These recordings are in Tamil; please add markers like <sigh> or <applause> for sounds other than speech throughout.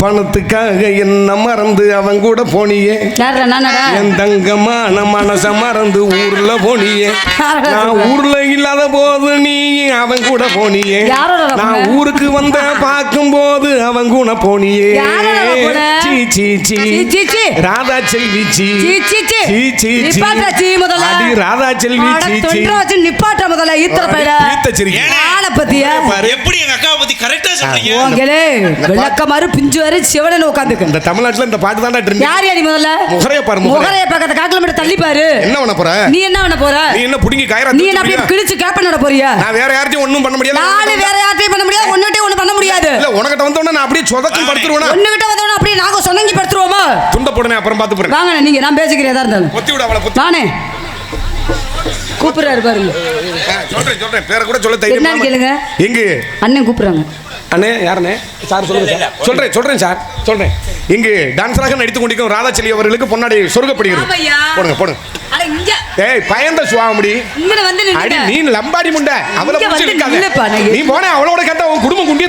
பணத்துக்காக என்ன மறந்து அவன் கூட போனியே. என் தங்கமான மனச மறந்து ஊர்ல போனியே. நான் ஊர்ல இல்லாத போது நீ அவன் கூட போனியே நான்? ஊருக்கு வந்த <laughs> பார்க்கும் போது அவன் கூட போனியே? சீ சீ சீ சீ, சீ, சீ. ராதா செல்வி சீ சீ, சீ, சீ. சீ சீ சீ நிப்பாட்டா, சீ முதல்ல. அடி ராதா செல்வி சீ சீ தொண்டரை வச்சு நிப்பாட்ட முதல்ல ஈத்திர பையல ஈத்த சிரிக்கி. ஏனே? ஆளை பத்தியா. எப்படி எங்க அக்காவை பத்தி கரெக்டா சொல்றீங்க உங்களே விளக்கமாறு பிஞ்சு வரை சிவனன் உட்காந்துக்க இந்த தமிழ்நாட்டுல இந்த பாட்டு தான்டா ட்ரெண்ட் யார் யாரி முதல்ல முகரைய பாரு முகரைய முகரைய பக்கத்து காக்கில மட்டும் தள்ளி பாரு. என்ன பண்ண போற? நீ என்ன பண்ண போற? நீ என்ன புடுங்கி கயிறா நீ என்ன அப்படியே கிழிச்சு கேப்பனோட போறியா? நான் வேற யார்ட்டையும் ஒண்ணும் பண்ண முடியாது. நானு வேற யார்ட்டையும் பண்ண முடியாது. ஒன்னுட்டே ஒண்ணு பண்ண முடியாது. இல்ல உனக்கிட்ட வந்தோடனே நான் அப்படியே சொதக்கம் படுத்துருவேனா? ஒண்ணுகிட்ட வந்தவன அப்படியே நாங்க சொன்னங்கி படுத்துருவோமா? துண்ட போடுனே அப்புறம் பார்த்து போறேன் வாங்க நீங்க நான் பேசிக்கிறேன் எதா இருந்தாலும். பொத்தி விட அவளை பொத்தி. நானே கூப்பிடுறாரு பாருங்க. சொல்றேன் சொல்றேன். பேரை கூட சொல்ல தைரியம் கேளுங்க. எங்க? அண்ணன் கூப்பிடுறாங்க. அண்ணே யாருண்ணே? சார் சொல்லுங்க சார். சொல்றேன் சொல்றேன் சார். சொல்றேன். இங்கு டான்ஸராக நடித்து கொண்டிருக்கும் ராதாச்செல்வி அவர்களுக்கு பொன்னாடி சொருகப்படுகிறது. போடுங்க போடுங்க. அட இங்க. ஏய் பயந்த சுவாமடி. இங்க வந்து அடி நீ லம்பாடி முண்டை. அவளை இங்க பிடிச்சி வந்து நில்லுப்பா, இருக்காத நான் நீ போனே அவளோட கேட்டா உன் குடும்பம் குண்டிய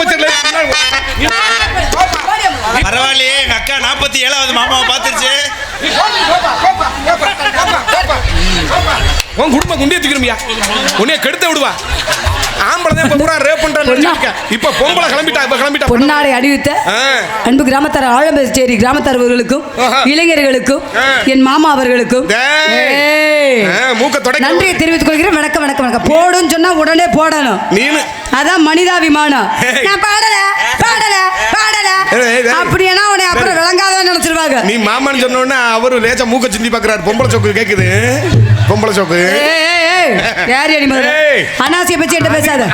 பச்சரிக்கல பரவாயில்லையே எங்க அக்கா நாற்பத்தி ஏழாவது மாமாவை பார்த்துருச்சு. உன் குடும்பம் குண்டிய தூக்கிடுமியா உன்னைய கெடுத்து விடுவா. ஆம்பளை தான் இப்ப பூரா ரேப் நினைச்சிருக்க. இப்ப பொம்பளை கிளம்பிட்டா இப்ப கிளம்பிட்டா. பொன்னாடை அணிவித்த. அன்பு கிராமத்தார் ஆழம்பேச்சேரி கிராமத்தாரவர்களுக்கும். இளைஞர்களுக்கும். என் மாமா அவர்களுக்கும். மூக்க நன்றியை தெரிவித்துக் கொள்கிறேன். வணக்கம் வணக்கம் வணக்கம். போடுன்னு சொன்னா உடனே போடணும். அதான் மனிதாபிமானம். நான் பாடல. நினைச்சிருவாங்க நீ மாமான்னு சொன்ன உடனே அவரு லேசா மூக்க சிந்தி பாக்குறாரு. பொம்பளை சோக்கு கேக்குது. பொம்பளை சோக்கு. யார். அனாசியை பத்தி என்கிட்ட பேசாத.